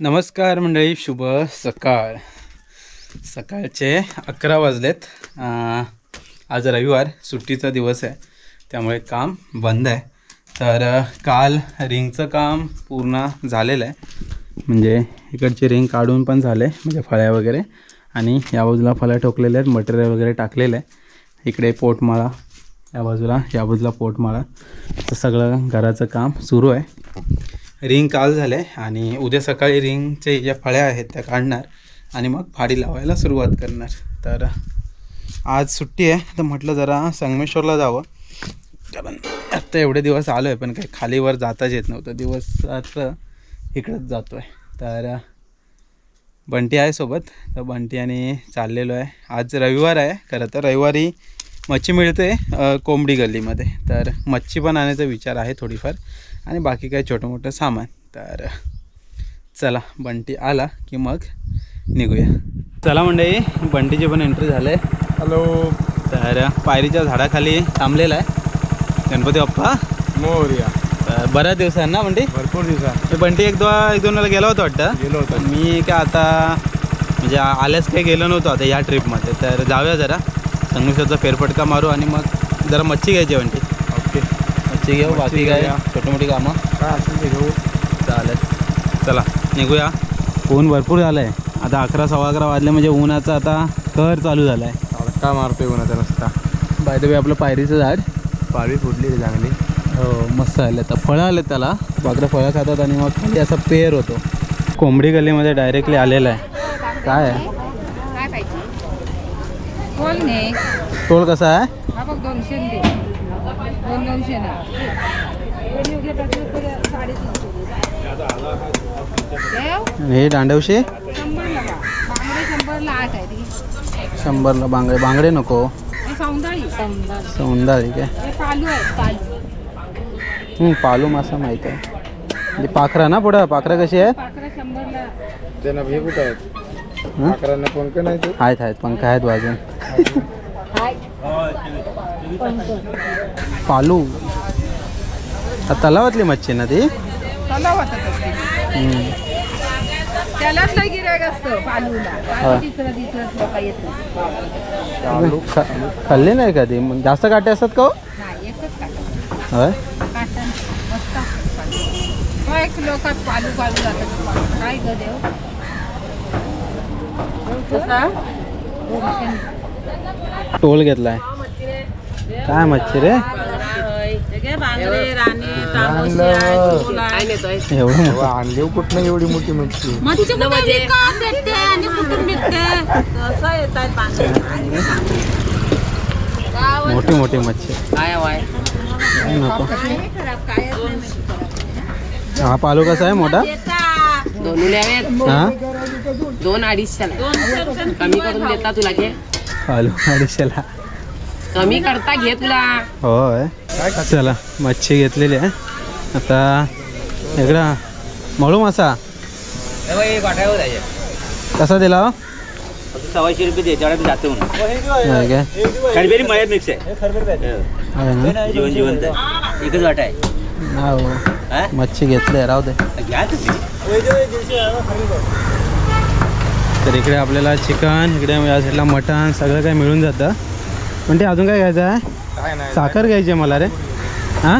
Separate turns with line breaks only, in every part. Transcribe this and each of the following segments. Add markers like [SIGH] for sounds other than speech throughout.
नमस्कार मंडळी शुभ सकाळ. सकाळचे अकरा वाजलेत. आज रविवार सुट्टीचा दिवस आहे त्यामुळे काम बंद आहे. तर काल रिंगचं काम पूर्ण झालेलं आहे. म्हणजे इकडची रिंग काढून पण झाले म्हणजे फळ्या वगैरे. आणि या बाजूला फळ्या ठोकलेल्या आहेत मटेरियल वगैरे टाकलेलं आहे. इकडे पोटमाळा या बाजूला या बाजूला पोटमाळा. तर सगळं घराचं काम सुरू आहे. रिंग काल झाले आणि उद्या सकाळी रिंगचे ज्या फळ्या आहेत त्या काढणार आणि मग फाडी लावायला सुरुवात करणार. तर आज सुट्टी आहे तर म्हटलं जरा संगमेश्वरला जावं. कारण आत्ता एवढे दिवस आलो आहे पण काही खालीवर जाताच येत नव्हतं. दिवस इकडंच जातो आहे तर बंटी आहे सोबत. तर बंटी आणि चाललेलो आहे. आज रविवार आहे खरं तर रविवारी मच्छी मिळते कोंबडी गल्लीमध्ये. तर मच्छी पण आणायचा विचार आहे थोडीफार. आणि बाकी काय छोटं मोठं सामान. तर चला बंटी आला की मग निघूया. चला मंडळी बंटीची पण एंट्री झाले
हॅलो
तर पायरीच्या झाडाखाली थांबलेला आहे. गणपती बाप्पा.
मोर्या
तर बऱ्याच दिवसांना बंटी.
भरपूर दिवसा.
मी बंटी एक दोन एक दोन वेळा गेला होता वाटतं.
गेलो होतो.
मी काय आता म्हणजे आ- आल्यास काही गेलो नव्हतो आता या ट्रिपमध्ये तर जाऊया जरा. संगमेश्वरचा फेरफटका मारू आणि मग जरा मच्छी घ्यायची
ओके
मच्छी घेऊ बाकी काय. छोटी मोठी कामं.
काय असेल ते घेऊ.
चालेल. चला निघूया. ऊन भरपूर झालं आहे आता अकरा सव्वा अकरा वाजले म्हणजे उन्हाचा आता कहर चालू झाला आहे
का मारतोय कोणाचा रस्ता
बाय द वे आपलं पायरीचं झाड?
पाळी फुटली रे चांगली.
हो मस्त आले तर फळं आले त्याला. बाकडं फळं खातात आणि मग खाली असा पेर होतो. कोंबडी गल्लीमध्ये डायरेक्टली आलेला आहे. काय? आहे
काय पाहिजे? बोल ने.
टोल कसा आहे?
हा बघ दोनशे दे. दोन दोनशे
हे दांडवशी?
शंभरला बांगडे
बांगडे. बांगडे नको.
हे सौंदाळी.
काय?
हे पालू आहे पालू.
हं, पालू मासा माहीत आहे. पाखरा ना पुढं? पाखरं कशी आहेत?
त्यांना कुठं आहेत?
हं?
पंख नाही
आहेत आहेत. पंख आहेत वाजून पालू. तलावातली मच्छी ना ती?
तलाव होता तसं. त्यालाच लय गिरायक असतं पालूला. पालू तिसरं तिसरं लोक येत नाही.
खाल्ली नाही कधी मग जास्त काटे असतात का हो?
एकच काटा.
होय?
काटा मस्त असतात पालू. एक लोकात पालू पालू जातात. काय ग देव? कसा
टोल घेतलाय. काय मच्छी रे? एवढं
आणली कुठनं एवढी मोठी मच्छी
मोठी मोठी मच्छी. काय नको. हा पालू कसा आहे मोठा?
दोन
हा
अडीचशेला. कमी करून देता तुला घे
पालू अडीचशेला.
कमी करता घे तुला.
होय. चला मच्छी घेतलेली आहे. आता इकडं मळू मासा. कसा दिला हो?
सव्वाशे रुपये जाते म्हणून.
होय काय
खरबेरी मळ्यात मिक्स आहे.
होय ना?
जीवन जिवंत आहे. एकच वाट आहे.
हा हो.
हा?
मच्छी घेतले राहू दे.
घ्या तुम्ही
तर इकडे आपल्याला चिकन इकडे या साईडला मटण सगळं काही मिळून जातं. पण ते अजून काय घ्यायचं आहे? साखर घ्यायची आहे मला रे. हां?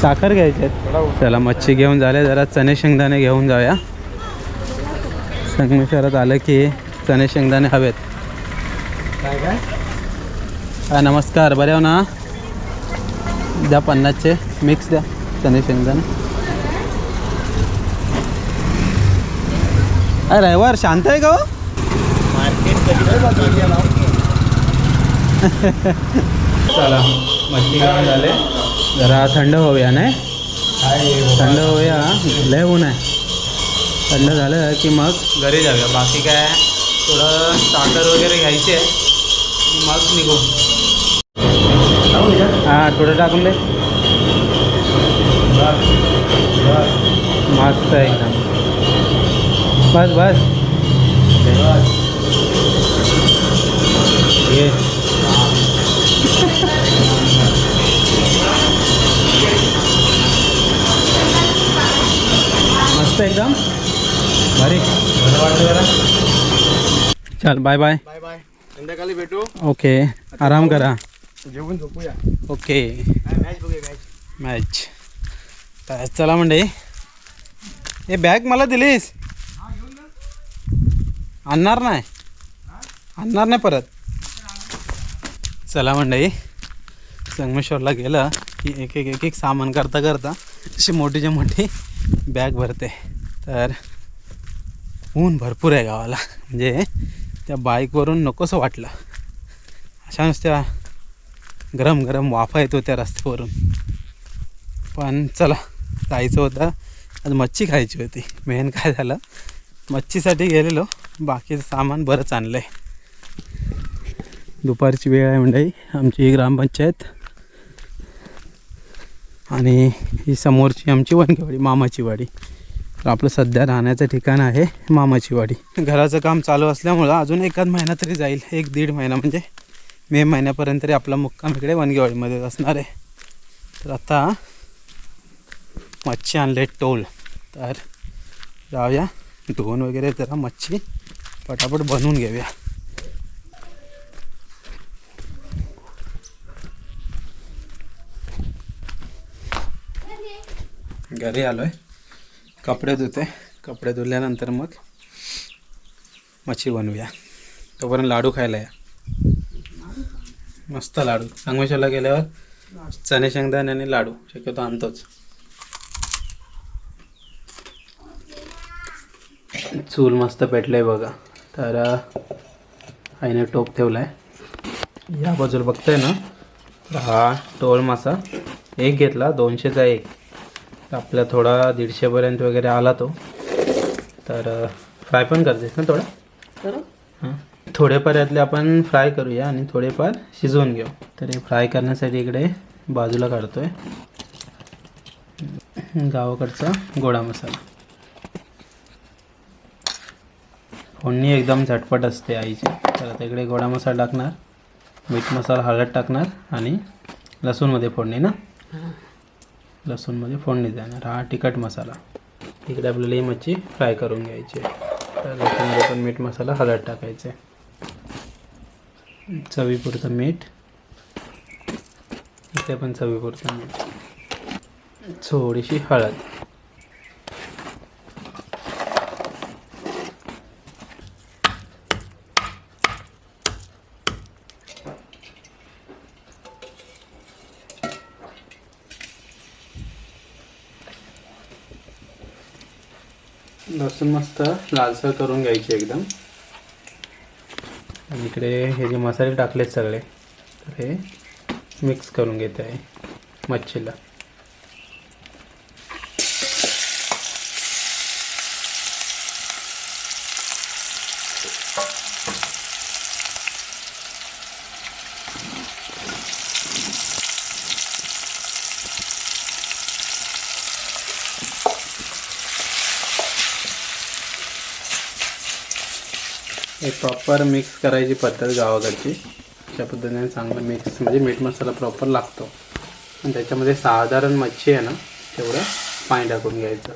साखर घ्यायची आहे. चला मच्छी घेऊन झाले जरा चणे शेंगदाणे घेऊन जाऊया. संगमेश्वरात आलं की चणे शेंगदाणे हवेत.
काय काय?
हा नमस्कार बरे हो ना? द्या पन्नासचे मिक्स द्या चणे शेंगदाणे. अरे रविवार शांत आहे का हो? [LAUGHS] चला मच्छी घेऊन झाले. जरा थंड होऊया नाही? थंड होऊया लय ऊन आहे. थंड झालं की मग? घरी जाऊया. बाकी काय? थोडं साखर वगैरे घ्यायची आहे. मग निघू. हां थोडं टाकून दे. मस्त आहे एकदम. बस. बस. ये. जरा चल बाय बाय
बाय बाय संध्याकाळी भेटू.
ओके आराम करा.
जेवून झोपूया.
ओके
मॅच बघूया मॅच
मॅच तर चला म्हणजे हे बॅग मला दिलीस? आणणार नाही. आणणार नाही परत. चला मंडळी. संगमेश्वरला गेलं की एक एक एक एक सामान करता करता अशी मोठीच्या मोठी बॅग भरते. तर ऊन भरपूर आहे गावाला. म्हणजे त्या बाईकवरून नकोसं वाटलं. अशा नुसत्या गरम गरम वाफा येतो त्या रस्त्यावरून. पण चला जायचं होतं. आज मच्छी खायची होती. मेन काय झालं? मच्छीसाठी गेलेलो. बाकीचं सामान बरंच आणलं आहे दुपारची वेळ आहे म्हणजे आमची ग्रामपंचायत आणि ही समोरची आमची वनगेवाडी मामाची वाडी. तर आपलं सध्या राहण्याचं ठिकाण आहे मामाची वाडी घराचं काम चालू असल्यामुळं अजून एकाच महिना तरी जाईल एक दीड महिना म्हणजे. मे महिन्यापर्यंत तरी आपला मुक्काम इकडे वनगेवाडीमध्येच असणार आहे. तर आता मच्छी आणले टोल. तर जाऊया धुवून वगैरे जरा मच्छी पटापट बनवून घेऊया. घरी आलो आहे कपडे धुते. कपडे धुतल्यानंतर मग मच्छी बनवूया. तोपर्यंत लाडू खायला या. मस्त लाडू. संगमेश्वरला गेल्यावर चणे शेंगदाणे आणि लाडू. शक्यतो आणतोच. चूल मस्त पेटलंय बघा. तर आईने टोप ठेवलाय. या बाजूला बघताय ना? हा टोल मासा. एक घेतला दोनशेचा एक. आपला थोडा दीडशेपर्यंत वगैरे आला तो. तर फ्राय पण करतेस ना थोडा?
करू?
हां. थोडेफार यातले आपण फ्राय करूया आणि थोडेफार शिजवून घेऊ. तर हे फ्राय करण्यासाठी इकडे बाजूला काढतोय. गावाकडचा गोडा मसाला. फोडणी एकदम झटपट असते आईची. तर आता इकडे गोडा मसाला टाकणार. मीठ मसाला हळद टाकणार आणि लसूणमध्ये फोडणी ना? लसूणमध्ये फोडणी देणार. हा तिखट मसाला. तिकडे आपल्याला ही मच्छी फ्राय करून घ्यायची तर लसूणमध्ये पण मीठ मसाला हळद टाकायचे. चवीपुरतं मीठ. इथे पण चवीपुरतं मीठ. थोडीशी हळद. लसूण मस्त लालसर करून घ्यायची एकदम. आणि इकडे हे जे मसाले टाकलेत सगळे तर हे मिक्स करून घेत. आहे मच्छीला. एक प्रॉपर मिक्स करायची पद्धत गावाकडची. अशा पद्धतीने चांगलं मिक्स म्हणजे मीठ मसाला प्रॉपर लागतो. आणि त्याच्यामध्ये साधारण मच्छी आहे ना तेवढं पाणी टाकून घ्यायचं.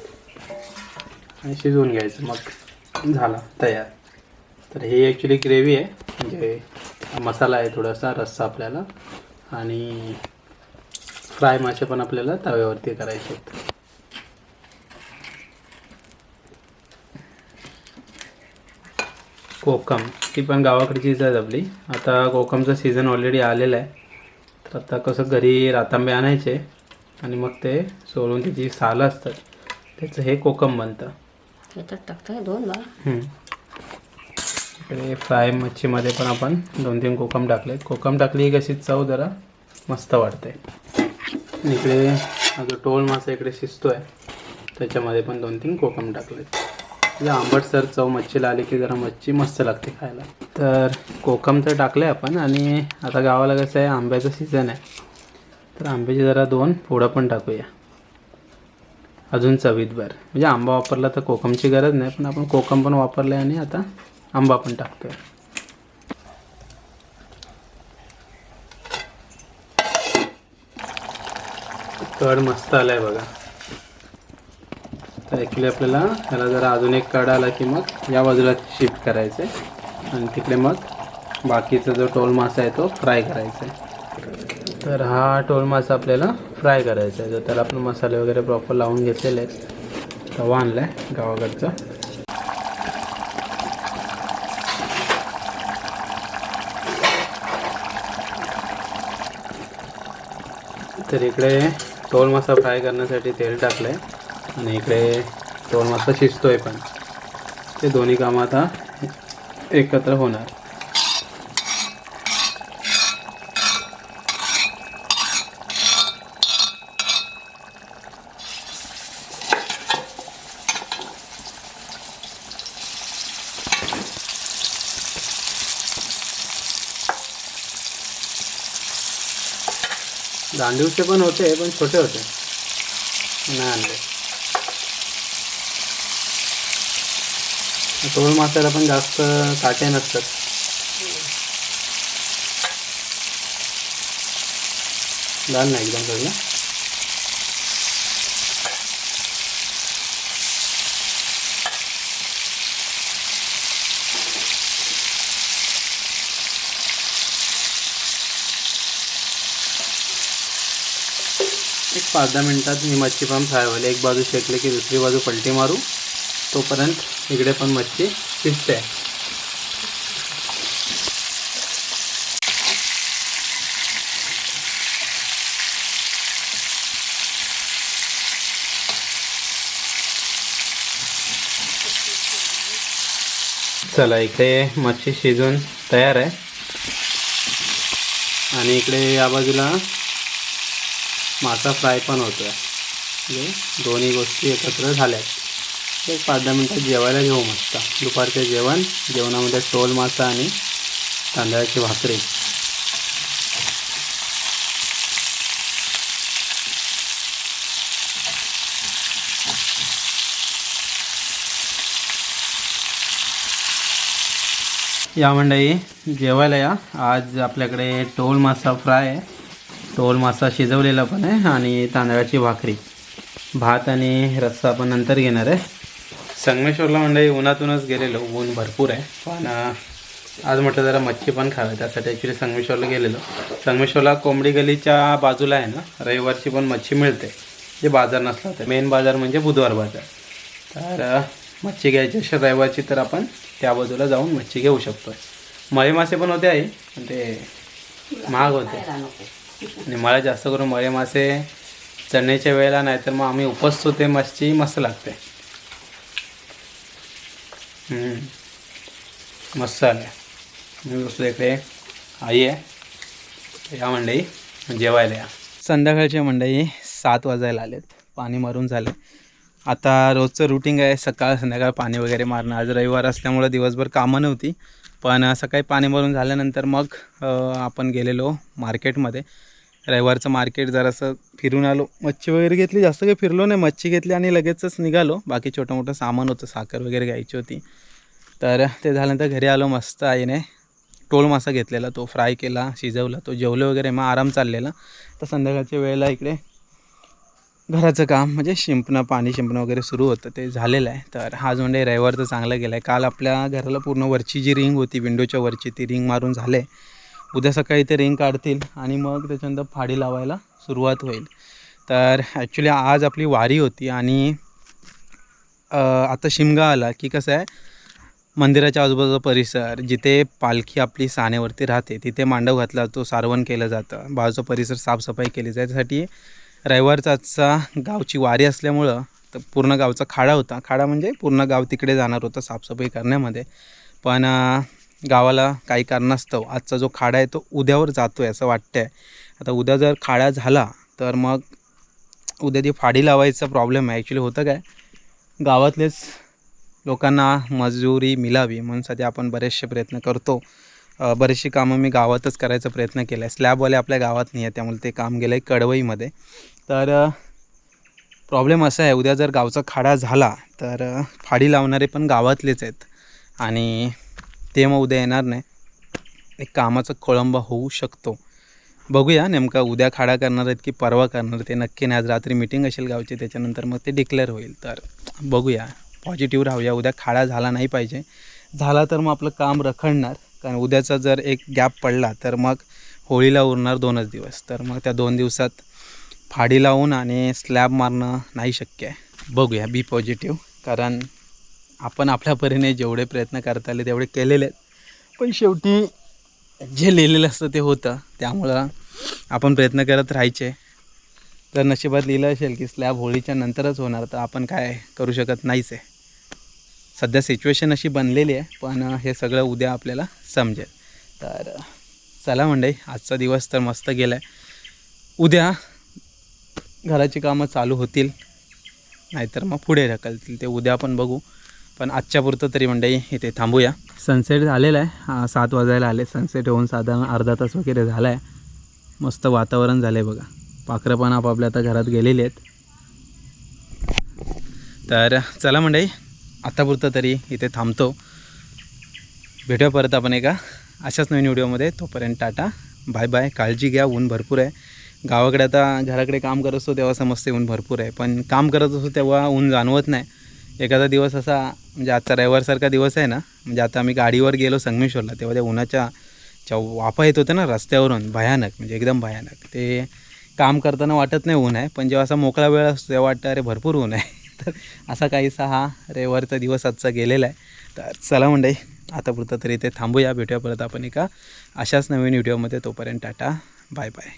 आणि शिजवून घ्यायचं. मग झाला तयार. तर ही ॲक्च्युली ग्रेव्ही आहे. म्हणजे हा मसाला आहे थोडासा रस्सा आपल्याला. आणि फ्राय मासे पण आपल्याला तव्यावरती करायचे आहेत. कोकम ती पण गावाकडचीच आहे आपली आता कोकमचं सीझन ऑलरेडी आलेलं आहे. तर आता कसं घरी रातांबे आणायचे आणि मग ते सोलून त्याची सालं असतात. त्याचं हे कोकम बनतं.
याच्यात दोन बा.
इकडे फ्राय मच्छीमध्ये पण आपण दोन तीन कोकम टाकलेत. कोकम टाकली की कशी चव जरा मस्त वाटते आणि इकडे हा जो टोल मासा इकडे शिजतोय. त्याच्यामध्ये पण दोन तीन कोकम टाकलेत. म्हणजे आंबटसर चव मच्छीला आली की जरा मच्छी मस्त लागते खायला. तर कोकम तर टाकले आपण आणि आता गावाला कसं आहे आंब्याचं सीझन आहे. तर आंब्याची जरा दोन फोडं पण टाकूया. अजून चवीतभर. म्हणजे आंबा वापरला तर कोकमची गरज नाही पण आपण कोकम पण वापरलं आहे आणि आता आंबा पण टाकतोय. कड मस्त आलाय बघा. तर ॲक्च्युली आपल्याला ह्याला जरा अजून एक कड आला की मग या बाजूला शिफ्ट करायचं आहे आणि तिकडे मग बाकीचा जो टोल मासा आहे तो फ्राय करायचा आहे तर हा टोल मासा आपल्याला फ्राय करायचा आहे तर त्याला आपण मसाले वगैरे प्रॉपर लावून घेतलेले आहेत तवा आणला आहे गावाकडचा. तर इकडे टोल मासा फ्राय करण्यासाठी तेल टाकलं आहे आणि इकडे टोल मासा शिजतोय पण. ते दोन्ही कामं आता एकत्र होणार. दांडूचे पण होते पण छोटे होते. नाही आणले. टोल मासाला पण जास्त काटे नसतात. लाल नाही एकदम सगळं एक पाच दहा मिनिटात मी मच्छी पण फ्राय होईल एक बाजू शेकले की दुसरी बाजू पलटी मारू. तोपर्यंत इकडे पण मच्छी शिजते. चला इकडे मच्छी शिजून तयार आहे. आणि इकडे या बाजूला मासा फ्राय पण होतो आहे म्हणजे दोन्ही गोष्टी एकत्र झाल्या आहेत एक पाच दहा मिनटात जेवायला घेऊ मस्त. दुपारचे जेवण जेवणामध्ये टोल मासा आणि तांदळाची भाकरी. या मंडळी जेवायला या. आज आपल्याकडे टोल मासा फ्राय आहे. टोल मासा शिजवलेला पण आहे आणि तांदळाची भाकरी. भात आणि रस्सा आपण नंतर घेणार आहे. संगमेश्वरला म्हणजे उन्हातूनच गेलेलो. ऊन भरपूर आहे. पण आज म्हटलं जरा मच्छी पण खावी. त्यासाठी ॲक्च्युली संगमेश्वरला गेलेलो. संगमेश्वरला कोंबडी गलीच्या बाजूला आहे ना रविवारची पण मच्छी मिळते. जे बाजार नसला तर. मेन बाजार म्हणजे बुधवार बाजार. तर मच्छी घ्यायची असेल रविवारची तर आपण त्या बाजूला जाऊन मच्छी घेऊ शकतो मळे मासे पण होते आई पण ते महाग होते. आणि मला जास्त करून मळे मासे चढण्याच्या वेळेला नाही तर मग आम्ही उपसतो ते मच्छी मस्त लागते. मसाले मस्त मी बसलो इकडे. आई आहे. या मंडई. जेवायला या. संध्याकाळच्या मंडई सात वाजायला आलेत. पाणी मारून झाले. आता रोजचं रुटीन आहे? सकाळ संध्याकाळ पाणी वगैरे मारणं. आज रविवार असल्यामुळं दिवसभर कामं नव्हती. पण सकाळी पाणी मारून झाल्यानंतर मग आपण गेलेलो मार्केटमध्ये रविवारचं मार्केट जरासं फिरून आलो. मच्छी वगैरे घेतली जास्त काही फिरलो नाही. मच्छी घेतली आणि लगेचच निघालो. बाकी छोटं मोठं सामान होतं साखर वगैरे घ्यायची होती. तर ते झाल्यानंतर घरी आलो मस्त आईने. टोल मासा घेतलेला तो फ्राय केला शिजवला तो जेवलं वगैरे मग आराम चाललेला. तर संध्याकाळच्या वेळेला इकडे घराचं काम म्हणजे शिंपणं पाणी शिंपणं वगैरे सुरू होतं ते झालेलं आहे. तर आज म्हणजे रविवारचं चांगलं गेलं आहे काल आपल्या घराला पूर्ण वरची जी रिंग होती विंडोच्या वरची ती रिंग मारून झाले. उद्या सकाळी ते रिंग काढतील आणि मग त्याच्यानंतर फाडी लावायला सुरुवात होईल. तर ॲक्च्युली आज आपली वारी होती आणि आता शिमगा आला की कसं आहे मंदिराच्या आजूबाजूचा परिसर जिथे पालखी आपली सानेवरती राहते तिथे मांडव घातला तो सारवण केलं जातं बाजूचा परिसर साफसफाई केली जाते. त्यासाठी रविवारचा आजचा गावची वारी असल्यामुळं तर पूर्ण गावचा खाडा होता. खाडा म्हणजे पूर्ण गाव तिकडे जाणार होतं साफसफाई करण्यामध्ये. पण गावाला काही कारणास्तव आजचा जो खाडा आहे तो उद्यावर जातो आहे असं वाटतं आहे आता उद्या जर खाडा झाला तर मग उद्या ती फाडी लावायचा प्रॉब्लेम आहे. ॲक्च्युली होतं काय? गावातलेच लोकांना मजुरी मिळावी म्हणून सध्या आपण बरेचसे प्रयत्न करतो. अ, बरेचशी कामं मी गावातच करायचा प्रयत्न केला आहे स्लॅबवाले आपल्या गावात नाही आहे त्यामुळे ते काम गेलं आहे कडवईमध्ये. तर प्रॉब्लेम असा आहे उद्या जर गावचा खाडा झाला तर फाडी लावणारे पण गावातलेच आहेत. आणि ते मग उद्या येणार नाही. एक कामाचा खोळंबा होऊ शकतो. बघूया नेमका उद्या खाडा करणार आहेत की परवा करणार आहेत ते नक्की नाही. आज रात्री मिटिंग असेल गावची त्याच्यानंतर मग ते डिक्लेअर होईल. तर बघूया. पॉझिटिव्ह राहूया. उद्या खाडा झाला नाही पाहिजे. झाला तर मग आपलं काम रखडणार. कारण उद्याचा जर एक गॅप पडला तर मग होळीला उरणार दोनच दिवस. तर मग त्या दोन दिवसात फाडी लावून आणि स्लॅब मारणं नाही शक्य आहे. बघूया. बी पॉझिटिव्ह कारण आपण आपल्या परीने जेवढे प्रयत्न करता आले तेवढे केलेले आहेत. पण शेवटी जे लिहिलेलं असतं ते होतं. त्यामुळं आपण प्रयत्न करत राहायचे. जर नशिबात लिहिलं असेल की स्लॅब होळीच्या नंतरच होणार तर आपण काय करू शकत नाहीच आहे सध्या सिच्युएशन अशी बनलेली आहे पण हे सगळं उद्या आपल्याला समजेल. तर चला मंडळी आजचा दिवस तर मस्त गेला आहे उद्या घराची कामं चालू होतील नाहीतर मग पुढे ढकलतील. ते उद्या आपण बघू. पण आजच्या पुरतं तरी मंडळी इथे थांबूया. सनसेट झालेला आहे. सात वाजायला आले. सनसेट होऊन साधारण अर्धा तास वगैरे झाला आहे मस्त वातावरण झालं आहे बघा. पाखरं पण आपापल्या आता घरात गेलेली आहेत. तर चला मंडळी आतापुरतं तरी इथे थांबतो. भेटूया परत आपण एका अशाच नवीन व्हिडिओमध्ये. तोपर्यंत टाटा. Bye bye. काळजी घ्या. ऊन भरपूर आहे. गावाकडे आता घराकडे काम करत असतो तेव्हा समजते ऊन भरपूर आहे. पण काम करत असतो तेव्हा ऊन जाणवत नाही. एखादा दिवस असा म्हणजे आजचा रविवारसारखा दिवस आहे ना म्हणजे आता आम्ही गाडीवर गेलो संगमेश्वरला तेव्हा त्या उन्हाच्या ज्या वाफा येत होत्या ना रस्त्यावरून भयानक म्हणजे एकदम भयानक. ते काम करताना वाटत नाही ऊन आहे पण जेव्हा असा मोकळा वेळ असतो तेव्हा वाटतं अरे भरपूर ऊन आहे. [LAUGHS] तर असा काहीसा हा रविवारचा दिवस आजचा गेलेला आहे. तर चला मंडळी आता पुरतं तरी ते थांबूया भेटूया परत आपण एका अशाच नवीन व्हिडिओमध्ये तोपर्यंत टाटा बाय बाय